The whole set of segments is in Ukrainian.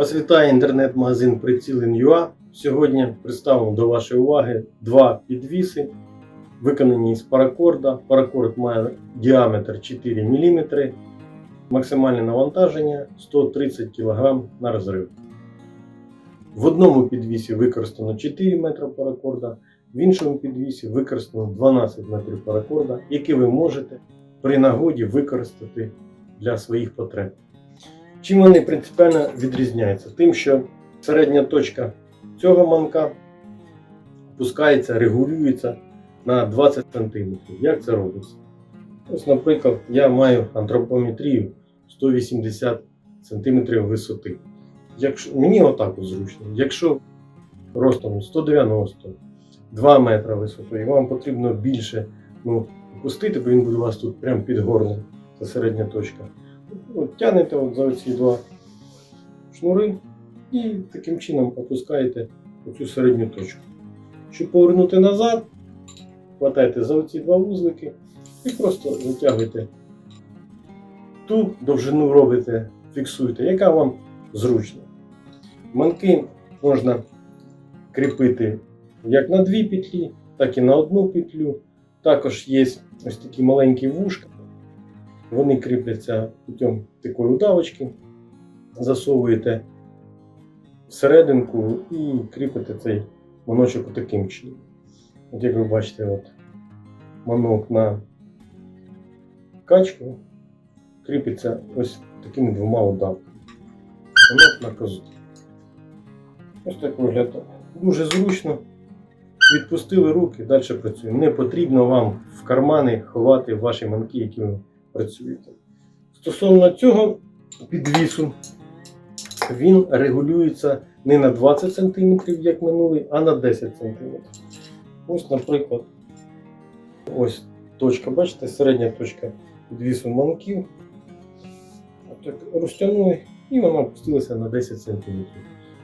Вас вітає інтернет-магазин Прицілин.ua. Сьогодні представимо до вашої уваги два підвіси, виконані з паракорда. Паракорд має діаметр 4 мм, максимальне навантаження 130 кг на розрив. В одному підвісі використано 4 метри паракорда, в іншому підвісі використано 12 метрів паракорда, які ви можете при нагоді використати для своїх потреб. Чим вони принципіально відрізняються? Тим, що середня точка цього манка опускається, регулюється на 20 см. Як це робиться? Ось, наприклад, я маю антропометрію 180 см висоти. Якщо, мені отак зручно. Якщо ростом 190, 2 метри висотою, і вам потрібно більше ну, опустити, бо він буде у вас тут прямо під горлом, це середня точка. От, тягнете от за ці два шнури і таким чином опускаєте оцю середню точку. Щоб повернути назад, хватаєте за оці два вузлики і просто витягуєте ту довжину робите, фіксуєте, яка вам зручна. Манки можна кріпити як на дві петлі, так і на одну петлю. Також є ось такі маленькі вушка. Вони кріпляться путем такої удавочки. Засовуєте всерединку і кріпите цей маночок таким чином. От як ви бачите, от манок на качку кріпиться ось такими двома удавками. Манок на козу. Ось так виглядає. Дуже зручно. Відпустили руки, далі працюємо. Не потрібно вам в кармани ховати ваші манки, які ви працюєте. Стосовно цього підвісу, він регулюється не на 20 см, як минулий, а на 10 см. Ось, наприклад, ось точка, бачите, середня точка підвісу манків. Так розтягнули і вона опустилася на 10 см.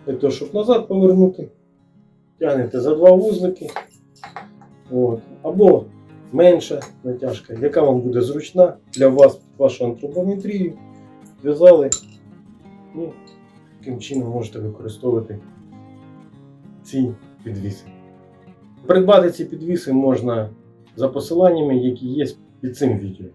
Для того, щоб назад повернути, тягнете за два вузлики. От. Або менша натяжка, яка вам буде зручна для вас, вашу антропометрію. Зв'язали і таким чином можете використовувати ці підвіси. Придбати ці підвіси можна за посиланнями, які є під цим відео.